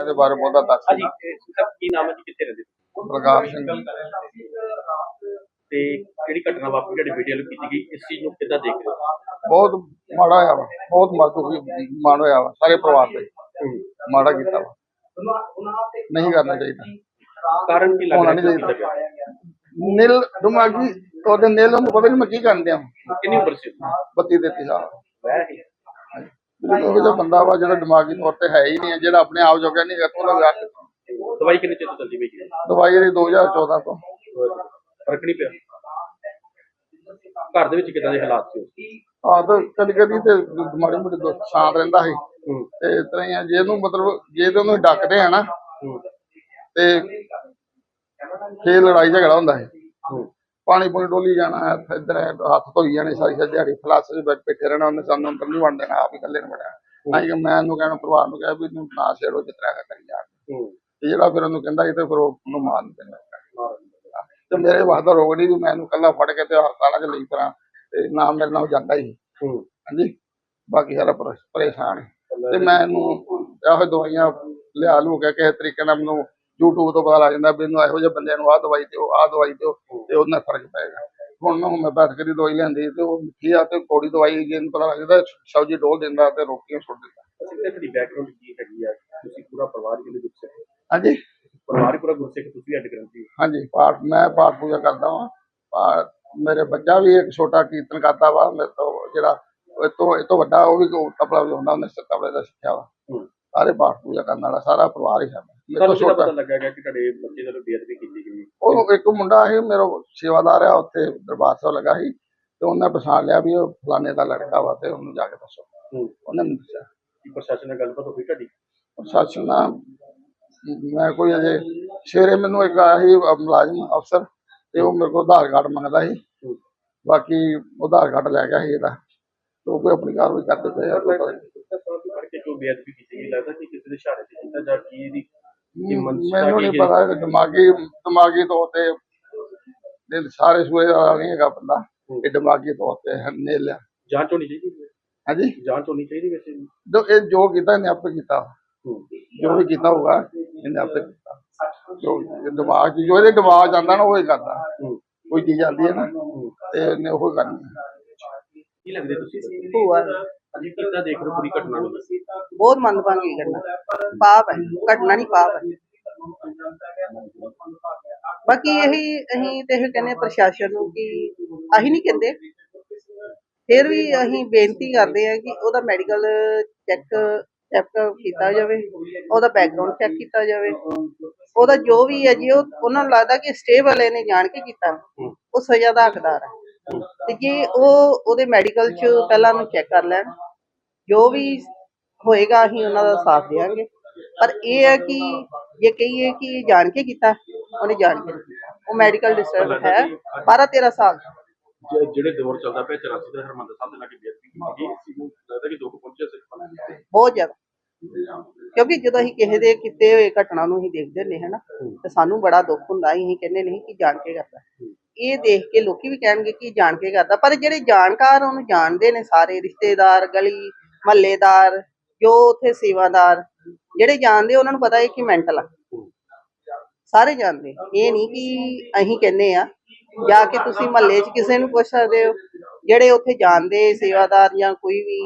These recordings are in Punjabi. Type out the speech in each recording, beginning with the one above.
ਇਹਦੇ ਬਾਰੇ ਬਹੁਤਾ ਦੱਸ ਹਾਂਜੀ ਕੀ ਨਾਮ ਹੈ ਜੀ? ਕਿੱਥੇ ਰਹਿੰਦੇ ਹੋ? ਪ੍ਰਕਾਸ਼ ਸਿੰਘ ਤੇ ਕਿਹੜੀ ਘਟਨਾ ਵਾਪਰੀ ਤੁਹਾਡੀ ਵੀਡੀਓ ਕੀਤੀ ਗਈ? ਇਸ ਚੀਜ਼ ਨੂੰ ਕਿੱਦਾਂ ਦੇਖ ਰਹੇ ਹੋ? ਬਹੁਤ ਮਾੜਾ ਹੋਇਆ ਵਾ ਬਹੁਤ ਮਜ਼ਦੂਰੀ ਮਾਣ ਹੋਇਆ ਵਾ ਸਾਰੇ ਪਰਿਵਾਰ ਤੇ ਮਾੜਾ ਕੀਤਾ ਵਾ। ਨਹੀਂ ਕਰਨਾ ਚਾਹੀਦਾ। ਕਾਰਨ ਕੀ ਲੱਗ ਹੋਣਾ ਰਿਹਾ ਨਹੀਂ ਚਾਹੀਦਾ। ਨੀਲ ਦਿਮਾਗੀ ਉਹਦੇ ਨੀਲ ਨੂੰ ਪਤਾ ਨਹੀਂ ਮੈਂ ਕੀ ਕਰਨ ਦਿਆਂ। ਕਿੰਨੀ ਉਮਰ ਸੀ? ਬੱਤੀ ਦੇਤੀ ਸਾਲ। ਵੈ ਹੀ ਉਹ ਜਿਹੜਾ ਬੰਦਾ ਵਾ ਜਿਹੜਾ ਦਿਮਾਗੀ ਤੌਰ ਤੇ ਹੈ ਹੀ ਨਹੀਂ ਹੈ, ਜਿਹੜਾ ਆਪਣੇ ਆਪ ਜੋਗਾ ਨਹੀਂ ਹੈ ਉਹਦਾ ਵਿਆਹ ਕੀਤਾ। ਦਵਾਈ ਕਿੰਨੇ ਚਿਰ ਤੋਂ ਚੱਲਦੀ ਪਈ ਹੈ ਦਵਾਈ ਇਹਦੀ 2014 ਤੋਂ। ਫ਼ਰਕ ਨਹੀਂ ਪਿਆ? ਘਰ ਦੇ ਵਿੱਚ ਕਿੱਦਾਂ ਦੇ ਹਾਲਾਤ ਸੀ? ਆਹ ਤਾਂ ਕਦੀ ਕਦੀ ਤੇ ਮਾੜੀ ਮੋਟੀ ਦੋ ਸ਼ਾਂਤ ਰਹਿੰਦਾ ਸੀ। ਹੂੰ। ਤੇ ਇਸ ਤਰ੍ਹਾਂ ਹੀ ਆ ਜੇ ਇਹਨੂੰ ਮਤਲਬ ਜੇ ਤੇ ਉਹਨੂੰ ਡੱਕਦੇ ਆ ਨਾ ਹੂੰ। ਤੇ ਫੇਰ ਲੜਾਈ ਝਗੜਾ ਹੁੰਦਾ ਹੈ ਹੂੰ। ਪਾਣੀ ਪੂਣੀ ਡੋਲੀ ਜਾਣਾ ਇੱਧਰ ਹੱਥ ਧੋਈ ਜਾਣੇ ਸਾਰੀ ਸਾਰੀ ਦਿਹਾੜੀ ਫਲਾਸ ਚ ਬੈਠ ਬੈਠੇ ਰਹਿਣਾ ਉਹਨੇ ਸਾਨੂੰ ਅੰਦਰ ਨਹੀਂ ਵੜਨ ਦੇਣਾ ਆਪ ਹੀ ਇਕੱਲੇ ਨੂੰ ਵੜਿਆ। ਕਿ ਮੈਂ ਉਹਨੂੰ ਕਹਿਣਾ ਪਰਿਵਾਰ ਨੂੰ ਕਿਹਾ ਵੀ ਤੂੰ ਨਾ ਛੇੜੋ ਤਰ੍ਹਾਂ ਕਰੀ ਜਾ। ਹੂੰ। ਤੇ ਜਿਹੜਾ ਫਿਰ ਉਹਨੂੰ ਕਹਿੰਦਾ ਇਹ ਤੇ ਫਿਰ ਉਹ ਉਹਨੂੰ ਮਾਰ ਦਿੰਦਾ ਤੇ ਮੇਰੇ ਵਾਸਤੇ ਰੋਗ ਨਹੀਂ ਵੀ ਮੈਂ ਇਹਨੂੰ ਕੱਲਾ ਫੜ ਕੇ ਤੇ ਹਸਪਤਾਲਾਂ ਚ ਲਈ ਕਰਾਂ ਤੇ ਨਾ ਮੇਰੇ ਨਾਲ ਜਾਂਦਾ ਹੀ। ਹੂੰ। ਹਾਂਜੀ? ਬਾਕੀ ਸਾਰਾ ਪਰੇ- ਪਰੇਸ਼ਾਨ ਹੈ। ਤੇ ਮੈਂ ਇਹਨੂੰ ਇਹੋ ਦਵਾਈਆਂ ਲਿਆ ਲੂ ਕੇ ਕਿਸੇ ਤਰੀਕੇ ਨਾਲ ਮੈਨੂੰ YouTube ਤੋਂ ਪਤਾ ਲੱਗ ਜਾਂਦਾ ਵੀ ਇਹਨੂੰ ਇਹੋ ਜਿਹੇ ਬੰਦਿਆਂ ਨੂੰ ਆਹ ਦਵਾਈ ਦਿਓ ਆਹ ਦਵਾਈ ਦਿਓ ਤੇ ਉਹਦੇ ਨਾਲ ਫ਼ਰਕ ਪਏਗਾ ਹੁਣ ਮੈਂ ਹੋਮਿਓਪੈਥਿਕ ਦੀ ਦਵਾਈ ਲੈਂਦੀ ਤੇ ਉਹ ਮਿੱਠੀ ਆ ਤੇ ਕੋੜੀ ਦਵਾਈ ਜਿਹਨੂੰ ਪਤਾ ਲੱਗਦਾ ਸਬਜ਼ੀ ਡੋਲ ਦਿੰਦਾ ਤੇ ਰੋਟੀਆਂ ਸੁੱਟ ਦਿੰਦਾ। ਅਸੀਂ ਤੇ ਤੁਹਾਡੀ ਬੈਕਗ੍ਰਾਉਂਡ ਕੀ ਹੈਗੀ ਆ ਤੁਸੀਂ ਪੂਰਾ ਪਰਿਵਾਰ ਕਿਹਦੇ ਗੁੱਸੇ ਹਾਂਜੀ। ਪਰਿਵਾਰ ਹੀ ਪੂਰਾ ਗੁੱਸੇ ਕਿ ਤੁਸੀਂ ਅੱਡ ਗ੍ਰੰਥੀ ਹਾਂਜੀ ਪਾਠ ਮੈਂ ਪਾਠ ਪੂਜਾ ਕਰਦਾ ਪਾਠ ਮੇਰੇ ਬੱਚਾ ਵੀ ਇੱਕ ਛੋਟਾ ਕੀਰਤਨ ਕਰਦਾ ਵਾ ਮੇਰੇ ਤੋਂ ਜਿਹੜਾ ਇਹ ਤੋਂ ਇਹ ਤੋਂ ਵੱਡਾ ਉਹ ਵੀ ਤਬਲਾ ਵਜਾਉਂਦਾ ਉਹਨੇ ਤਬਲੇ ਦਾ ਸਿੱਖਿਆ ਵਾ। ਹੂੰ। ਸਾਰੇ ਪਾਠ ਪੂਜਾ ਕਰਨ ਵਾਲਾ ਸਾਰਾ ਪਰਿਵਾਰ ਹੀ ਹੈ ਤੋਂ ਕਿਹਦਾ ਪਤਾ ਲੱਗਾ ਗਿਆ ਕਿ ਤੁਹਾਡੇ ਬੱਚੇ ਨਾਲ ਬੇਅਦਬੀ ਕੀਤੀ ਗਈ ਉਹ ਇੱਕ ਮੁੰਡਾ ਸੀ ਮੇਰਾ ਸੇਵਾਦਾਰ ਆ ਉੱਥੇ ਦਰਬਾਰ ਸਾਹਿਬ ਲੱਗਾ ਸੀ ਤੇ ਉਹਨੇ ਪਛਾਣ ਲਿਆ ਵੀ ਉਹ ਫਲਾਣੇ ਦਾ ਲੜਕਾ ਵਾ ਤੇ ਉਹਨੂੰ ਜਾ ਕੇ ਦੱਸੋ। ਉਹਨੇ ਮੈਨੂੰ ਦੱਸਿਆ। ਕੀ ਪ੍ਰਸ਼ਾਸਨ ਨਾਲ ਗੱਲਬਾਤ ਹੋਈ ਤੁਹਾਡੀ? ਪ੍ਰਸ਼ਾਸਨ ਨਾਲ ਮੈਂ ਕੋਈ ਅਜੇ ਸਵੇਰੇ ਮੈਨੂੰ ਇੱਕ ਆਇਆ ਸੀ ਮੁਲਾਜ਼ਮ ਅਫਸਰ ਤੇ ਉਹ ਮੇਰੇ ਕੋਲ ਆਧਾਰ ਕਾਰਡ ਮੰਗਦਾ ਸੀ। ਬਾਕੀ ਆਧਾਰ ਕਾਰਡ ਲੈ ਗਿਆ ਸੀ ਇਹਦਾ। ਤੇ ਉਹ ਕੋਈ ਆਪਣੀ ਕਾਰਵਾਈ ਕਰਦੇ ਪਏ ਆ ਕੋਈ ਪਤਾ ਨਹੀਂ। ਫੜ ਕੇ ਜੋ ਬੇਅਦਬੀ ਕੀਤੀ ਗਈ ਲੱਗਦਾ ਕਿ ਕਿਸੇ ਦੇ ਇਸ਼ਾਰੇ ਤੇ ਕੀਤਾ ਜਾਂ ਕੀ ਇਹਦੀ ਮੈਨੂੰ ਕੀ ਨਹੀਂ? ਪਤਾ ਇਹ ਦਿਮਾਗੀ ਦਿਮਾਗੀ ਤੌਰ ਤੇ ਇਹ ਸਾਰੇ ਸੂਏ ਵਾਲਾ ਨਹੀਂ ਹੈਗਾ ਬੰਦਾ ਇਹ ਦਿਮਾਗੀ ਤੌਰ ਤੇ ਹੈ ਨੇਲਿਆ ਜਾਂਚ ਹੋਣੀ ਚਾਹੀਦੀ ਹੈ ਹਾਂਜੀ? ਜਾਂਚ ਹੋਣੀ ਚਾਹੀਦੀ ਵੈਸੇ। ਜੋ ਇਹ ਜੋ ਕੀਤਾ ਇਹਨੇ ਆਪੇ ਕੀਤਾ। ਜੋ ਵੀ ਕੀਤਾ ਹੋਊਗਾ ਇਹਨੇ ਆਪੇ ਕੀਤਾ। ਜੋ ਦਿਮਾਗ 'ਚ- ਜੋ ਇਹਦੇ ਦਿਮਾਗ 'ਚ ਆਉਂਦਾ ਨਾ ਉਹ ਹੀ। ਕਰਦਾ ਕੋਈ ਚੀਜ਼ ਆਉਂਦੀ ਹੈ ਨਾ ਤੇ ਇਹਨੇ ਉਹ ਕਰਨੀ। ਕੀ ਲੱਗਦੇ ਤੁਸੀਂ? ਭੂਆ। ਅਜੀ ਕਿੱਦਾਂ ਦੇਖ ਰਹੇ ਹੋ ਪੂਰੀ ਘਟਨਾ ਨੂੰ ਬਹੁਤ ਮੰਦਭਾਗੀ ਘਟਨਾ। ਪਾਪ ਹੈ। ਘਟਨਾ ਨਹੀਂ ਪਾਪ ਹੈ। ਬਾਕੀ ਇਹੀ ਅਸੀਂ ਤੇ ਇਹ ਕਹਿੰਦੇ ਪ੍ਰਸ਼ਾਸਨ ਨੂੰ ਕਿ ਅਸੀਂ ਨਹੀਂ ਕਹਿੰਦੇ। ਫਿਰ ਵੀ ਅਸੀਂ ਬੇਨਤੀ ਕਰਦੇ ਆ ਕਿ ਉਹਦਾ ਮੈਡੀਕਲ ਚੈੱਕ ਚੈੱਕ ਕੀਤਾ ਜਾਵੇ। ਉਹਦਾ ਬੈਕਗ੍ਰਾਉਂਡ ਚੈੱਕ ਕੀਤਾ ਜਾਵੇ। ਉਹਦਾ ਜੋ ਵੀ ਹੈ ਜੀ ਉਹ ਉਹਨਾਂ ਨੂੰ ਲੱਗਦਾ ਕਿ ਸਟੇ ਵਾਲੇ ਨੇ ਜਾਣ ਕੇ ਕੀਤਾ। ਉਹ ਸਜ਼ਾ ਦਾ ਹੱਕਦਾਰ ਹੈ। ਤੇ ਜੇ ਉਹ ਉਹਦੇ ਮੈਡੀਕਲ 'ਚ ਪਹਿਲਾਂ ਨੂੰ ਚੈੱਕ ਕਰ ਲੈਣ ਜੋ ਵੀ ਹੋਏਗਾ ਅਸੀਂ ਉਹਨਾਂ ਦਾ ਸਾਥ ਦੇਵਾਂਗੇ। ਪਰ ਇਹ ਹੈ ਕਿ ਜੇ ਕਹੀਏ ਕਿ ਜਾਣ ਕੇ ਕੀਤਾ ਉਹਨੇ ਜਾਣ ਕੇ ਉਹ ਮੈਡੀਕਲ ਡਿਸਟਰਬ ਹੈ 12 13 ਸਾਲ ਜਿਹੜੇ ਦੌਰ ਚੱਲਦਾ ਪਿਆ 84 ਦਾ ਹਰਮੰਦਰ ਸਾਹਿਬ ਦੇ ਲਾਗੇ ਬੇਅਦਬੀ ਕੀਤੀ ਗਈ। ਲੱਗਦਾ ਕਿ ਦੁੱਖ ਪਹੁੰਚਿਆ ਸਿੱਖ ਨੂੰ। ਬਹੁਤ ਜ਼ਿਆਦਾ। ਕਿਉਂਕਿ ਜਦੋਂ ਅਸੀਂ ਕਿਸੇ ਦੇ ਕੀਤੇ ਹੋਏ ਘਟਨਾ ਨੂੰ ਅਸੀਂ ਦੇਖਦੇ ਨੇ ਹਨਾ ਤੇ ਸਾਨੂੰ ਬੜਾ ਦੁੱਖ ਹੁੰਦਾ ਅਸੀਂ ਕਹਿੰਦੇ ਨਹੀਂ ਕਿ ਜਾਣ ਕੇ ਕਰਦਾ ਇਹ ਦੇਖ ਕੇ ਲੋਕੀ ਵੀ ਕਹਿਣਗੇ ਕਿ ਜਾਣ ਕੇ ਕਰਦਾ ਪਰ ਜਿਹੜੇ ਜਾਣਕਾਰ ਉਹਨੂੰ ਜਾਣਦੇ ਨੇ ਸਾਰੇ ਰਿਸ਼ਤੇਦਾਰ ਗਲੀ ਮਹੱਲੇਦਾਰ ਜੋ ਉੱਥੇ ਸੇਵਾਦਾਰ ਜਿਹੜੇ ਜਾਣਦੇ ਉਹਨਾਂ ਨੂੰ ਪਤਾ ਹੈ ਕਿ ਮੈਂਟਲ ਆ। ਸਾਰੇ ਜਾਣਦੇ। ਇਹ ਨਹੀਂ ਕਿ ਅਸੀਂ ਕਹਿੰਦੇ ਆ ਜਾ ਕੇ ਤੁਸੀਂ ਮਹੱਲੇ 'ਚ ਕਿਸੇ ਨੂੰ ਪੁੱਛ ਸਕਦੇ ਹੋ ਜਿਹੜੇ ਉੱਥੇ ਜਾਣਦੇ ਸੇਵਾਦਾਰ ਜਾਂ ਕੋਈ ਵੀ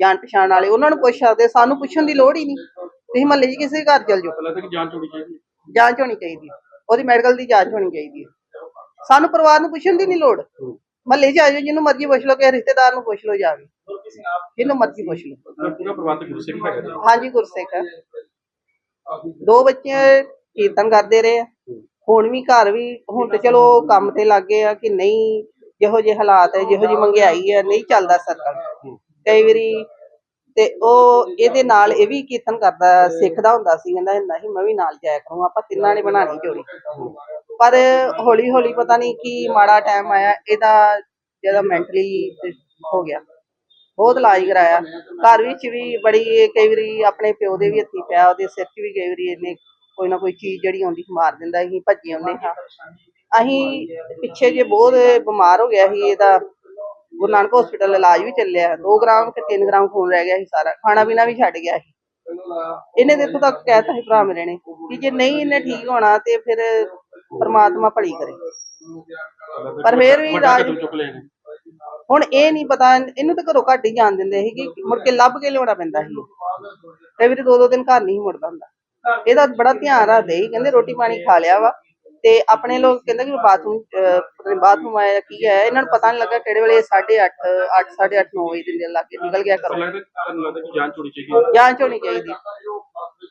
ਜਾਣ ਪਛਾਣ ਵਾਲੇ ਉਹਨਾਂ ਨੂੰ ਪੁੱਛ ਸਕਦੇ ਸਾਨੂੰ ਪੁੱਛਣ ਦੀ ਲੋੜ ਹੀ ਨਹੀਂ। ਤੁਸੀਂ ਮਹੱਲੇ 'ਚ ਕਿਸੇ ਘਰ ਚਲ ਜਾਓ। ਜਾਂਚ ਹੋਣੀ ਚਾਹੀਦੀ। ਜਾਂਚ ਹੋਣੀ ਚਾਹੀਦੀ ਹੈ। ਉਹਦੀ ਮੈਡੀਕਲ ਦੀ ਜਾਂਚ ਹੋਣੀ ਚਾਹੀਦੀ ਹੈ। ਸਾਨੂੰ ਪਰਿਵਾਰ ਨੂੰ ਪੁੱਛਣ ਦੀ ਨਹੀਂ ਲੋੜ। ਮਹੱਲੇ 'ਚ ਆ ਜਾਓ ਜਿਹਨੂੰ ਮਰਜ਼ੀ ਪੁੱਛ ਲਓ ਕਿ ਰਿਸ਼ਤੇਦਾਰ ਨੂੰ ਪੁੱਛ ਲਓ ਜਾ ਕੇ ਜਿਹਨੂੰ ਮਰਜ਼ੀ ਪੁੱਛ ਲਓ। ਤਾਂ ਪੂਰਾ ਪ੍ਰਬੰਧ ਗੁਰਸਿੱਖ ਹੈਗਾ ਜੀ। ਹਾਂਜੀ ਗੁਰਸਿੱਖ ਹੈ। ਦੋ ਬੱਚੇ ਕੀਰਤਨ ਕਰਦੇ ਰਹੇ ਆ। ਹੁਣ ਵੀ ਘਰ ਵੀ ਹੁਣ ਤੇ ਚਲੋ ਕੰਮ ਤੇ ਲੱਗ ਗਏ ਆ ਕਿ ਨਹੀਂ ਜਿਹੋ ਜਿਹੇ ਹਾਲਾਤ ਹੈ ਜਿਹੋ ਜਿਹੀ ਮਹਿੰਗਾਈ ਹੈ ਨਹੀਂ ਚੱਲਦਾ ਸਰਕਲ। ਕਈ ਵਾਰੀ ਤੇ ਉਹ ਇਹਦੇ ਨਾਲ ਇਹ ਵੀ ਕੀਰਤਨ ਕਰਦਾ ਸਿੱਖਦਾ ਹੁੰਦਾ ਸੀ ਕਹਿੰਦਾ ਨਹੀਂ ਮੈਂ ਵੀ ਨਾਲ ਜਾਇਆ ਕਰੂੰ ਆਪਾਂ ਤਿੰਨਾਂ ਨੇ ਬਣਾਣੀ ਜੋੜੀ ਪਰ ਹੌਲੀ ਹੌਲੀ ਪਤਾ ਨਹੀਂ ਕੀ ਮਾੜਾ ਟਾਈਮ ਆਇਆ, ਇਹਦਾ ਜਿਹੜਾ ਮੈਂਟਲੀ ਹੋ ਗਿਆ। ਬਹੁਤ ਇਲਾਜ ਕਰਾਇਆ। ਘਰ ਵਿੱਚ ਵੀ ਬੜੀ ਕਈ ਵਾਰੀ ਆਪਣੇ ਪਿਓ ਦੇ ਵੀ ਹੱਥੀ ਪਿਆ, ਉਹਦੇ ਸਿਰ 'ਚ ਵੀ ਕਈ ਵਾਰੀ ਇਹਨੇ ਕੋਈ ਨਾ ਕੋਈ ਚੀਜ਼ ਜਿਹੜੀ ਆਉਂਦੀ ਮਾਰ ਦਿੰਦਾ ਸੀ, ਭੱਜੇ ਆਉਂਦੇ ਹਾਂ ਅਸੀਂ ਪਿੱਛੇ ਜੇ ਬਹੁਤ ਬਿਮਾਰ ਹੋ ਗਿਆ ਸੀ, ਇਹਦਾ ਗੁਰੂ ਨਾਨਕ ਹਸਪੀਟਲ ਇਲਾਜ ਵੀ ਚੱਲਿਆ। 2 ਗ੍ਰਾਮ ਕਿ 3 ਗ੍ਰਾਮ ਖੂਨ ਰਹਿ ਗਿਆ ਸੀ ਸਾਰਾ। ਖਾਣਾ ਪੀਣਾ ਵੀ ਛੱਡ ਗਿਆ ਸੀ। ਇਹਨੇ ਦੇਖੋ ਤੱਕ ਕਹਿਤਾ ਸੀ ਭਰਾ ਮੇਰੇ ਨੇ ਕਿ ਜੇ ਨਹੀਂ ਇਹਨੇ ਠੀਕ ਹੋਣਾ ਤੇ ਫਿਰ ਪਰਮਾਤਮਾ ਭਲੀ ਕਰੇ। ਪਰ ਫਿਰ ਵੀ ਰਾਜ ਹੁਣ ਇਹ ਨਹੀਂ ਪਤਾ ਇਹਨੂੰ ਤਾਂ ਘਰੋਂ ਘੱਟ ਹੀ ਜਾਣ ਦਿੰਦੇ ਸੀ ਕਿ ਮੁੜ ਕੇ ਲੱਭ ਕੇ ਲਿਆਉਣਾ ਪੈਂਦਾ ਸੀ। ਕਈ ਵਾਰੀ ਦੋ ਦੋ ਦਿਨ ਘਰ ਨਹੀਂ ਮੁੜਦਾ ਹੁੰਦਾ। ਇਹਦਾ ਬੜਾ ਧਿਆਨ ਰੱਖਦੇ ਸੀ ਕਹਿੰਦੇ ਰੋਟੀ ਪਾਣੀ ਖਾ ਲਿਆ ਵਾ। ਤੇ ਆਪਣੇ ਲੋਕ ਕਹਿੰਦੇ ਕਿ ਬਾਥਰੂਮ ਬਾਥਰੂਮ ਆਇਆ ਕੀ ਹੈ ਇਹਨਾਂ ਨੂੰ ਪਤਾ ਨਹੀਂ ਲੱਗਾ ਕਿਹੜੇ ਵੇਲੇ 8:30 8 8:30 9 ਵਜੇ ਦੇ ਲੱਗੇ ਨਿਕਲ ਗਿਆ ਕਰੋ ਜਾਨ ਜਾਂਚ ਹੋਣੀ ਚਾਹੀਦੀ